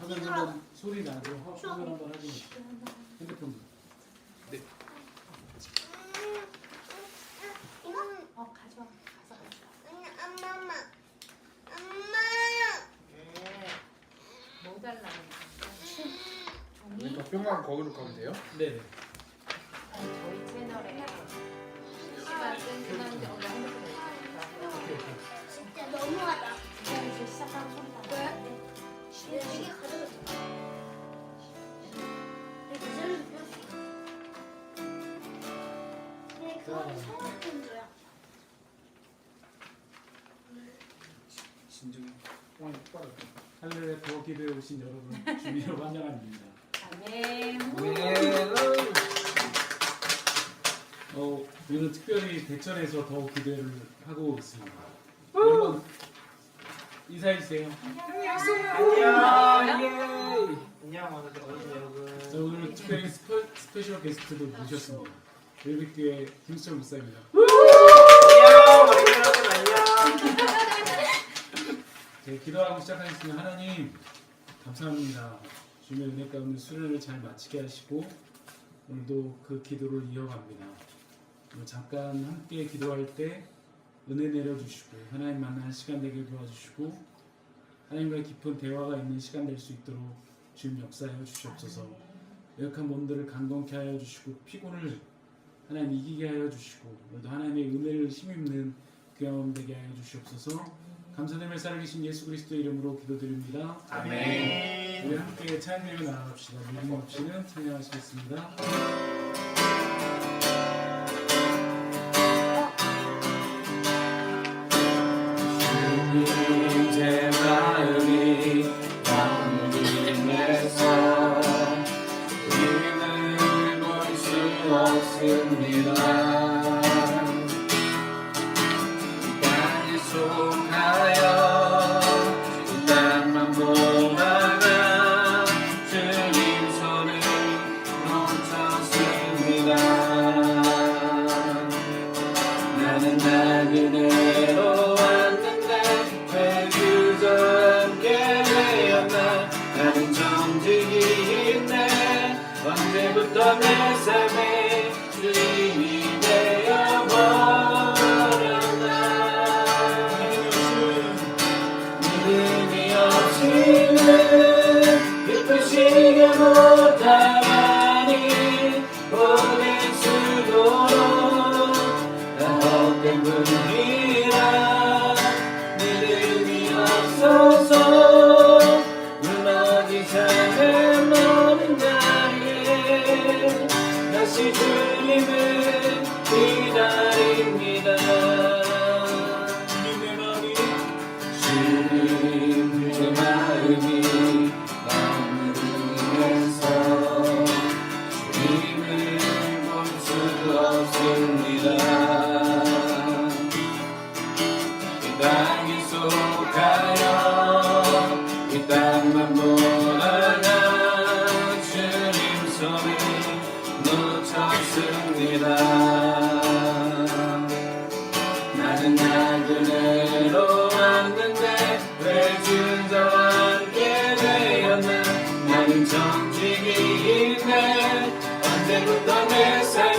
화면 한번 소리 나죠? 화- 화면 한번 확인해. 핸드폰. 어 가져와 가서 가져와. 엄마, 엄마, 뭐 달라고 종이 그러니까 뿅만 거기로 가면 돼요? 네 더 기도해 오신 여러분 주님으로 환영합니다. 아멘. 어, 오늘 특별히 대천에서 더 기대를 하고 있습니다. 여러분 인사해 주세요. 안녕 예 안녕 오늘 어린이 여러분 자, 오늘 특별히 스페, 스페셜 게스트도 모셨습니다. 웰빅교회 김수철 목사입니다. 안녕 여러분 안녕 네, 기도하고 시작하겠습니다. 하나님 감사합니다. 주님의 은혜 가운데 수련을 잘 마치게 하시고 오늘도 그 기도를 이어갑니다. 잠깐 함께 기도할 때 은혜 내려주시고 하나님 만나는 시간 되게 도와주시고 하나님과의 깊은 대화가 있는 시간 될 수 있도록 주님 역사하여 주시옵소서 연약한 몸들을 강건케 하여 주시고 피곤을 하나님 이기게 하여 주시고 오늘도 하나님의 은혜를 힘입는 귀한 몸 되게 하여 주시옵소서 감사드리며 살아계신 예수 그리스도의 이름으로 기도드립니다. 아멘 우리 함께 찬양을 나갑시다. 믿음 없이는 찬양하시겠습니다. 주님 다시 있네 언제부터 내 삶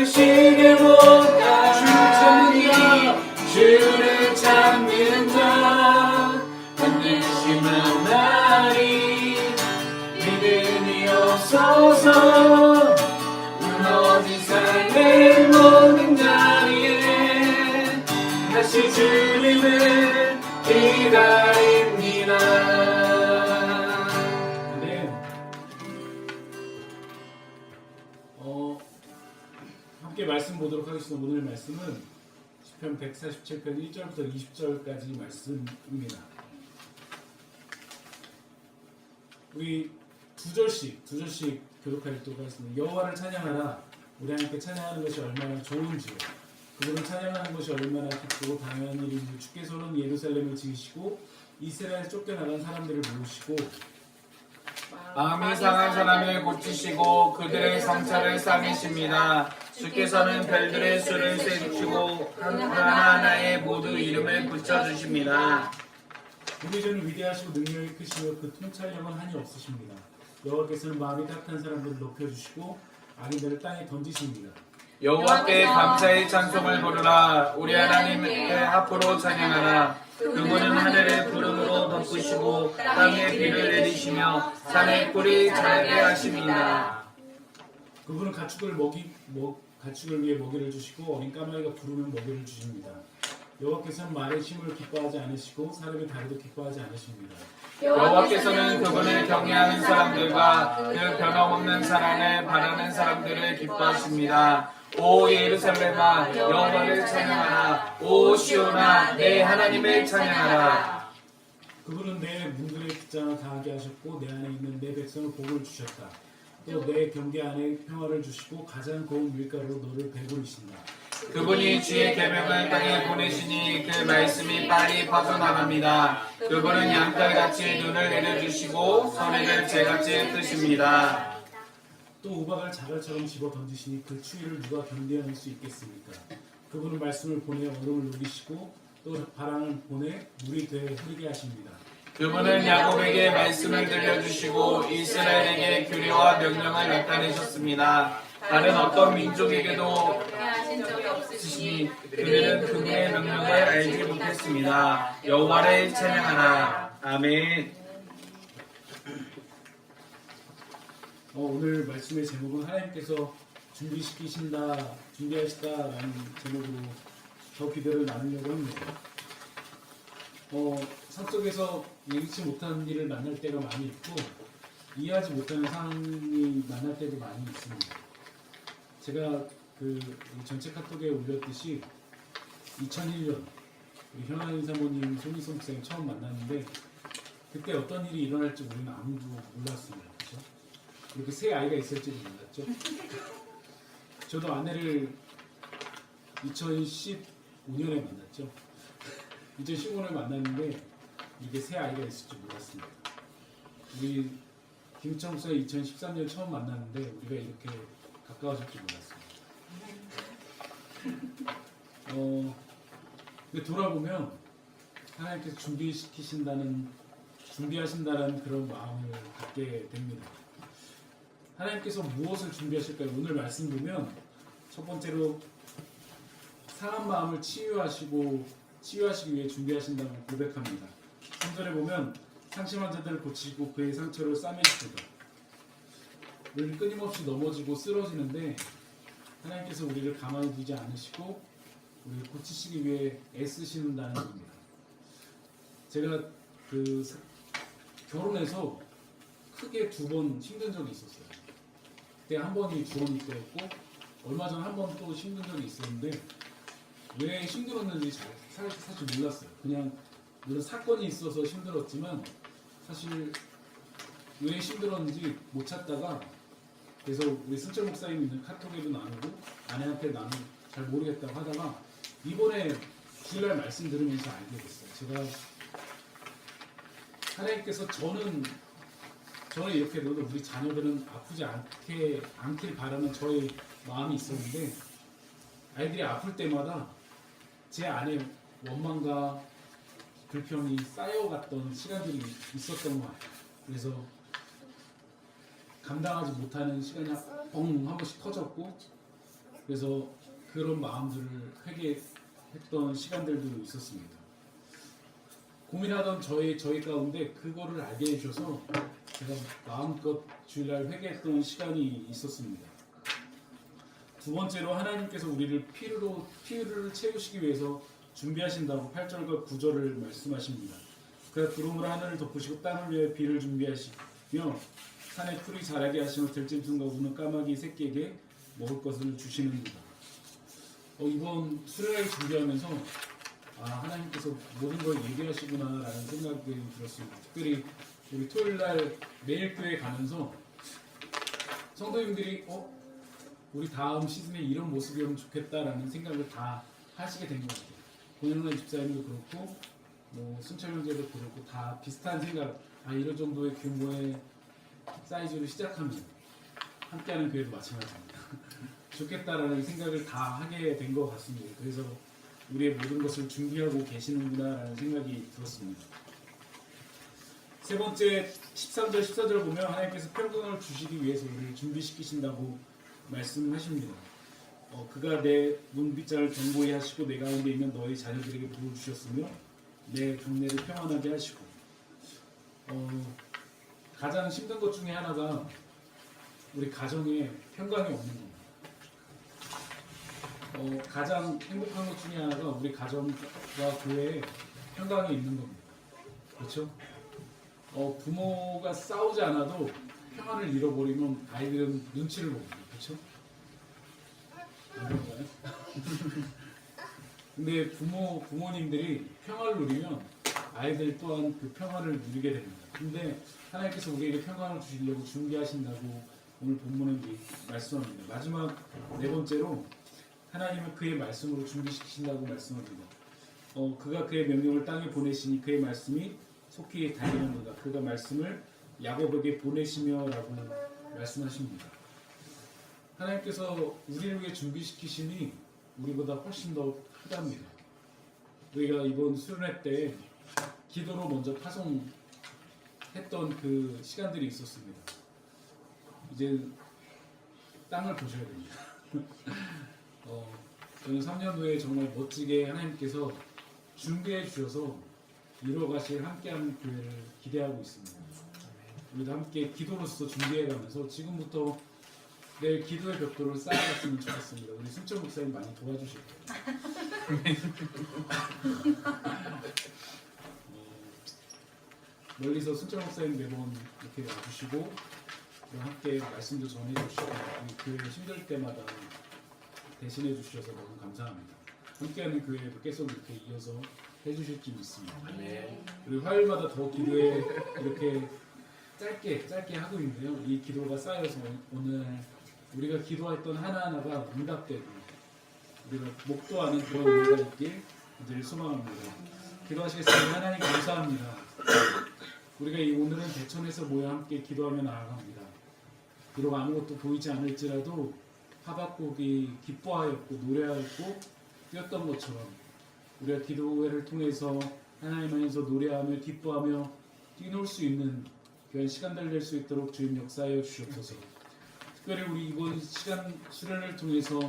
기쁘시게 못 하겠습니다. 오늘 말씀은 시편 147편 1절부터 20절까지 말씀입니다. 우리 두 절씩 두 절씩 교독하도록 하겠습니다. 여호와를 찬양하라. 우리 하나님께 찬양하는 것이 얼마나 좋은지요. 그분을 찬양하는 것이 얼마나 기쁘고 당연한 일인지 주께서는 예루살렘을 지으시고 이스라엘 쫓겨나간 사람들을 모으시고 마음이 상한 사람을 고치시고 그들의 상처를 싸매십니다. 주께서는 별들의 수를 세주시고 하나하나의 모두 이름을 붙여주십니다. 우리전은 위대하시고 능력이 크시며 그 통찰력은 한이 없으십니다. 여호와께서는 마음이 따뜻한 사람들을 높여주시고 악인들을 땅에 던지십니다. 여호와께 감사의 찬송을 부르라. 우리 하나님께 앞으로 찬양하라. 그분은 하늘을 구름으로 덮으시고 땅에 비를 내리시며 산에 꿀이 자라게 하십니다. 그분은 가축을 먹이 먹 가축을 위해 먹이를 주시고 어린 까마귀가 부르면 먹이를 주십니다. 여호와께서는 말의 힘을 기뻐하지 않으시고 사람의 다리도 기뻐하지 않으십니다. 여호와께서는 그분을 경외하는 사람들과 그 변함없는 사랑을 바라는 사람들을 기뻐하십니다. 오 예루살렘아 여호와를 찬양하라. 오 시온아 내 하나님을 찬양하라. 그분은 내 문들의 빗장을 강하게 하셨고 내 안에 있는 내 백성을 복을 주셨다. 또 내 경계 안에 평화를 주시고 가장 고운 밀가루로 너를 배부르신다. 그분이 주의 계명을 땅에 보내시니 그 말씀이 빨리 퍼져나갑니다. 그분은 양털같이 눈을 내려주시고 소리를 재같이 뜨십니다. 또 우박을 자갈처럼 집어 던지시니 그 추위를 누가 견뎌낼 수 있겠습니까? 그분은 말씀을 보내 얼음을 녹이시고 또 바람을 보내 물이 되 흐르게 하십니다. 그분은 야곱에게 말씀을 들려주시고 이스라엘에게 규례와 명령을 나타내셨습니다. 다른 어떤 민족에게도 하신 적이 없으시니 그들은 그분의 명령을 알지 못했습니다. 여호와를 찬양하라. 아멘. 어, 오늘 말씀의 제목은 하나님께서 준비시키신다, 준비하시다라는 제목으로 더 기대를 나누려고 합니다. 어, 삶 속에서 예기치 못한 일을 만날 때가 많이 있고 이해하지 못하는 상황이 만날 때도 많이 있습니다. 제가 그 전체 카톡에 올렸듯이 2001년 우리 현아인 사모님, 손희성 목사님 처음 만났는데 그때 어떤 일이 일어날지 우리는 아무도 몰랐습니다. 그렇죠? 이렇게 새 아이가 있을지도 몰랐죠. 저도 아내를 2015년에 만났죠. 2015년에 만났는데 이게 새 아이가 있을 줄 몰랐습니다. 우리 김청 목사 2013년 처음 만났는데 우리가 이렇게 가까워질 줄 몰랐습니다. 어, 근데 돌아보면 하나님께서 준비시키신다는 준비하신다는 그런 마음을 갖게 됩니다. 하나님께서 무엇을 준비하실까요? 오늘 말씀 보면 첫 번째로 상한 마음을 치유하시고 치유하시기 위해 준비하신다고 고백합니다. 3절에 보면 상심한 자들을 고치시고 그의 상처를 싸매시도다. 우리는 끊임없이 넘어지고 쓰러지는데 하나님께서 우리를 가만히 두지 않으시고 우리를 고치시기 위해 애쓰신다는 겁니다. 제가 그 사- 결혼해서 크게 두 번 힘든 적이 있었어요. 그때 한 번이 주원이 때였고 얼마 전 한 번 또 힘든 적이 있었는데 왜 힘들었는지 잘, 사- 사실 몰랐어요. 그냥 물론 사건이 있어서 힘들었지만 사실 왜 힘들었는지 못 찾다가 그래서 우리 승철 목사님 있는 카톡에도 나누고 아내한테 나누고 잘 모르겠다고 하다가 이번에 주일날 말씀 들으면서 알게 됐어요. 제가 하나님께서 저는 저는 이렇게 너도 우리 자녀들은 아프지 않게 않길 바라는 저의 마음이 있었는데 아이들이 아플 때마다 제 안에 원망과 불평이 쌓여갔던 시간들이 있었던 것 같아요. 그래서 감당하지 못하는 시간이 뻥 한 번씩 터졌고 그래서 그런 마음들을 회개했던 시간들도 있었습니다. 고민하던 저희 저희 가운데 그거를 알게 해주셔서 제가 마음껏 주일날 회개했던 시간이 있었습니다. 두 번째로 하나님께서 우리를 피로 피를 채우시기 위해서 준비하신다고 8절과 9절을 말씀하십니다. 그래서 구름으로 하늘을 덮으시고 땅을 위해 비를 준비하시며 산에 풀이 자라게 하시며 들짐승과 우는 까마귀 새끼에게 먹을 것을 주시는다. 어, 이번 수련회 준비하면서 아 하나님께서 모든 걸 얘기하시구나라는 생각이 들었습니다. 특별히 우리 토요일 날 매일 교회 가면서 성도님들이 어 우리 다음 시즌에 이런 모습이면 좋겠다라는 생각을 다 하시게 된 것 같아요. 고영란 집사님도 그렇고 뭐 순철 형제도 그렇고 다 비슷한 생각 아 이런 정도의 규모의 사이즈로 시작하면 함께하는 교회도 마찬가지입니다. 좋겠다라는 생각을 다 하게 된 것 같습니다. 그래서 우리의 모든 것을 준비하고 계시는구나라는 생각이 들었습니다. 세 번째 13절 14절 보면 하나님께서 평강을 주시기 위해서 우리를 준비시키신다고 말씀하십니다. 어, 그가 내 문빗장을 견고히 하시고 내 가운데 있는 너희 자녀들에게 부어 주셨으며 내 동네를 평안하게 하시고 어, 가장 힘든 것 중에 하나가 우리 가정에 평강이 없는 겁니다. 어, 가장 행복한 것 중에 하나가 우리 가정과 교회에 평강이 있는 겁니다. 그렇죠? 어, 부모가 싸우지 않아도 평안을 잃어버리면 아이들은 눈치를 봅니다. 그렇죠? 근데 부모 부모님들이 평화를 누리면 아이들 또한 그 평화를 누리게 됩니다. 근데 하나님께서 우리에게 평안을 주시려고 준비하신다고 오늘 본문은 이- 말씀합니다. 마지막 네 번째로 하나님은 그의 말씀으로 준비시키신다고 말씀합니다. 어, 그가 그의 명령을 땅에 보내시니 그의 말씀이 속히 달리는도다. 그가 말씀을 야곱에게 보내시며라고 말씀하십니다. 하나님께서 우리를 위해 준비시키시니 우리보다 훨씬 더 크답니다. 우리가 이번 수련회 때 기도로 먼저 파송했던 그 시간들이 있었습니다. 이제 땅을 보셔야 됩니다. 어, 저는 3년 후에 정말 멋지게 하나님께서 준비해 주셔서 이뤄가실 함께하는 교회를 기대하고 있습니다. 우리도 함께 기도로서 준비해가면서 지금부터 내일 기도의 벽돌을 쌓아갔으면 좋겠습니다. 우리 순철 목사님 많이 도와주실 거예요. 어, 멀리서 순철 목사님 매번 이렇게 와주시고 그리고 함께 말씀도 전해주시고 우리 교회 힘들 때마다 대신해 주셔서 너무 감사합니다. 함께하는 교회도 계속 이렇게 이어서 해주실 줄 믿습니다. 그리고 화요일마다 더 기도에 이렇게 짧게 짧게 하고 있는데요. 이 기도가 쌓여서 오늘 우리가 기도했던 하나하나가 응답되고 우리가 목도하는 그런 은혜가 있길 늘 소망합니다. 기도하시겠습니다. 하나님 감사합니다. 우리가 이 오늘은 대천에서 모여 함께 기도하며 나아갑니다. 비록 아무것도 보이지 않을지라도 하박국이 기뻐하였고 노래하였고 뛰었던 것처럼 우리가 기도회를 통해서 하나님 안에서 노래하며 기뻐하며 뛰놀 수 있는 그런 시간들 될수 있도록 주님 역사하여 주시옵소서. 특별히 우리 이번 시간 수련을 통해서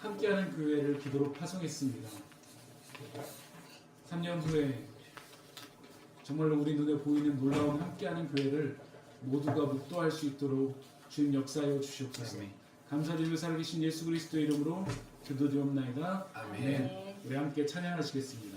함께하는 교회를 기도로 파송했습니다. 3년 후에 정말로 우리 눈에 보이는 놀라운 함께하는 교회를 모두가 목도할 수 있도록 주님 역사하여 주시옵소서. 감사드리며 살아계신 예수 그리스도의 이름으로 기도드리옵나이다. 아멘. 우리 함께 찬양하시겠습니다.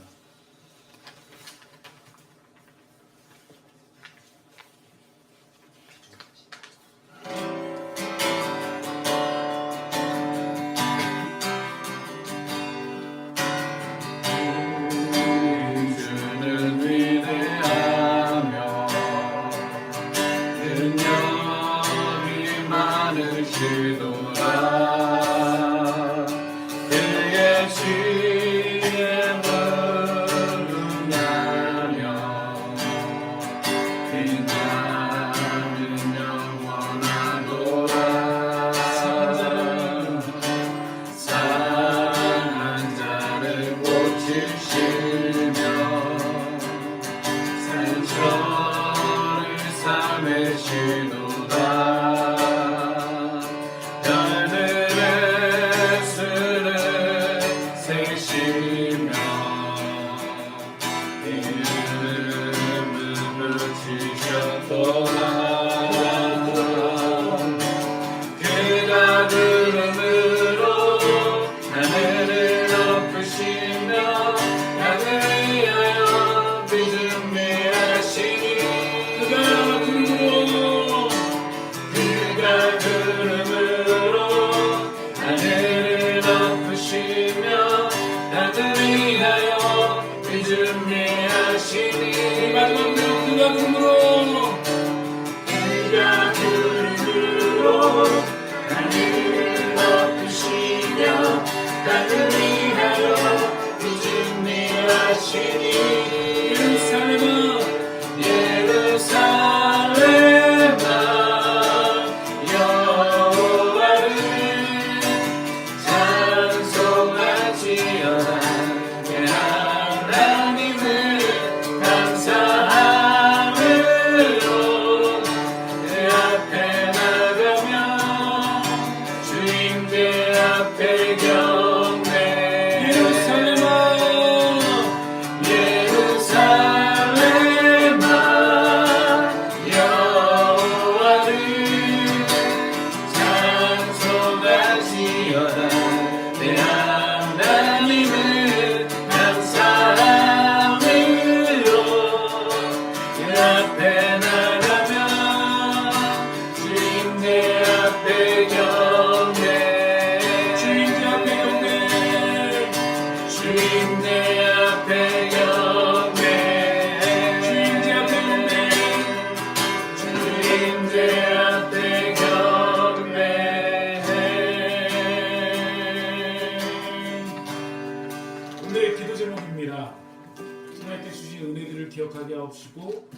기억하게 하옵시고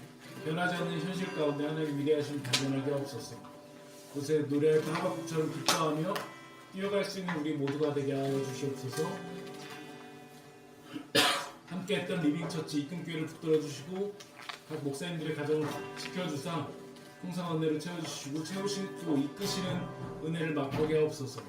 변하지 않는 현실 가운데 하나님 위대하신 발견하게 하옵소서. 곳에 노래할 때 하박국처럼 기뻐하며 뛰어갈 수 있는 우리 모두가 되게 하여 주시옵소서. 함께했던 리빙처치 이끈교회를 붙들어 주시고 각 목사님들의 가정을 지켜주사 풍성한 은혜를 채워주시고 채우시고 이끄시는 은혜를 맛보게 하옵소서.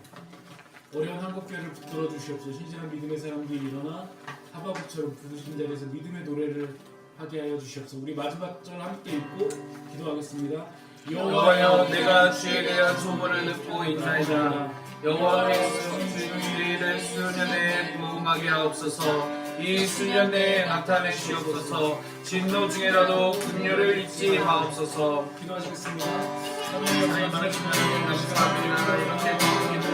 어려운 한국교회를 붙들어 주시옵소서. 신실한 믿음의 사람들이 일어나 하바국처럼 부르신 자리에서 믿음의 노래를 하게 하여 주시옵소서. 우리 마지막 절 함께 읽고 기도하겠습니다. 여호와여 내가 주에 대한 소문을 듣고 있나이다 여호와께서 주일의 수년에 부응하게 하옵소서 이 수년 내에 나타내시옵소서. 진노 중에라도 분뇨를 잊지 마옵소서. 기도하시겠습니다. 하나님 감사합니다. 이렇게 우리 통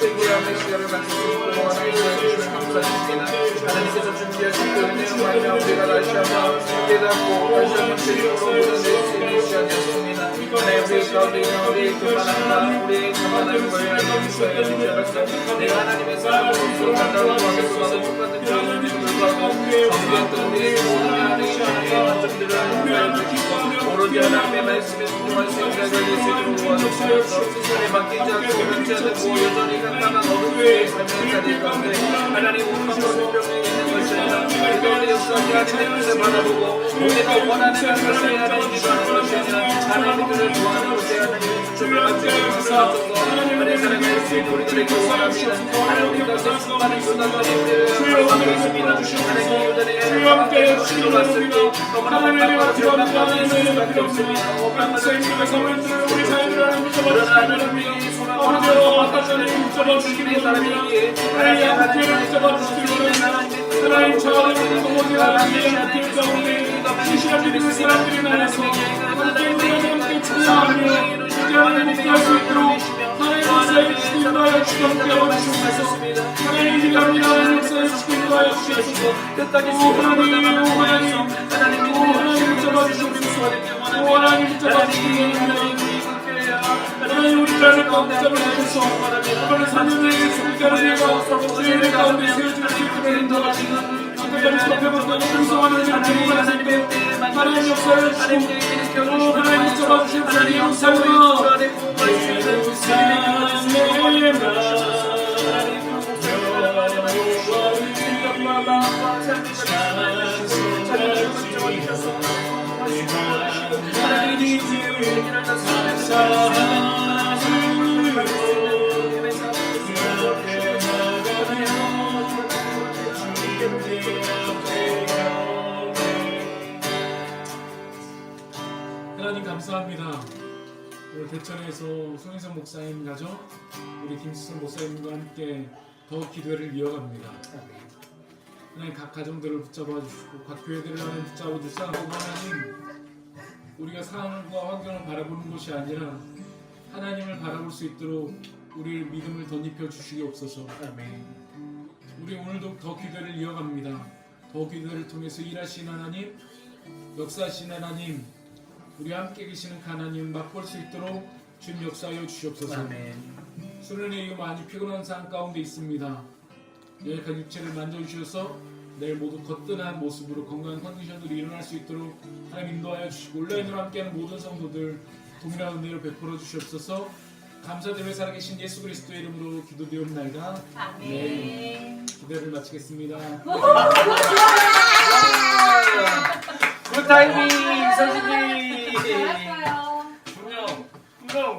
해서 많은 은혜와 최고의 시간을 가지고 원하시는 감사드립니다. 하나님께서 준비하신 그 은혜와 말며 우리가 다시 한번 깨닫고 다시 한번 제대로 묻어낼 수 있는 시간이었습니다. 하나님 우리 가운데 있는 우리 그만한 우리 그만한 거에 주셔야 주셔서 내가 하나님의 사랑을 수록한다고 하겠소서 똑같은 자원을 불구하고 정비했던 우리 하나님의 감정들을 하나님 오로지 하나님의 말씀에 순종할 수 있는 자들이 되도록 도와주시옵소서 하나님 맡기지 않고 변치 않고 여전히 간단한 어둠 속에 사는 자들 가운데 하나님 온망과 생명에 있는 것이 아니라 우리 가운데 역사하기 하나님의 뜻을 바라보고 우리가 원하는 것을 하나님 기도하는 것이 아니라 하나님의 뜻을 구하는 것이 하나님의 주춤을 받지 못하소서 하나님 사랑의 수 우리들에게 원합니다 하나님 가운데 수많은 우리를 바라보고 있습니다 하나님 교단의 함께 해주시기 받습니다 너무나 반갑고 지원받고 있을 수밖에 없습니다 우리 삶을 하나님 그러나 하나님이 소망하는 소망하시는 저런 주님의 사람이기에 하나님 하나님의 붙잡아주시기 하나님 하나님 하나님 하나님 가운데 시시한 믿음의 사람들이 나와서 함께 우리가 함께 찬양하며 하나님 붙잡을 수 있도록 하나님 역사에 주시기 바여 주시옵게 하옵소서 하나님 이 갑니다 하나님 역사에 주시기 바여 주시옵소서 오 하나님 오 하나님 오 하나님 붙잡아주시옵소서 오 하나님 붙잡아주시옵소서 하나 하나님 감사합니다. 오늘 대천에서 송혜선 목사님 가정, 우리 김수선 목사님과 함께 더 기도를 이어갑니다. 하나님 각 가정들을 붙잡아 주시고 각 교회들을 하나님 붙잡아 주시고 하나님 우리가 상황과 환경을 바라보는 것이 아니라 하나님을 바라볼 수 있도록 우리의 믿음을 덧입혀 주시옵소서. 아멘. 우리 오늘도 더 기도를 이어갑니다. 더 기도를 통해서 일하신 하나님, 역사하신 하나님, 우리 함께 계시는 그 하나님 맛볼 수 있도록 주님 역사하여 주시옵소서. 아멘. 이후 많이 피곤한 삶 가운데 있습니다. 연약한 육체를 만져주셔서 내일 모두 거뜬한 모습으로 건강한 컨디션으로 일어날 수 있도록 하나님 인도하여 주시고 온라인으로 함께하는 모든 성도들 동일한 은혜로 베풀어 주시옵소서 감사드리며 살아계신 예수 그리스도의 이름으로 기도드리옵나이다 아멘. 기도를 마치겠습니다 굿타이밍 선생님. 분명, 분명.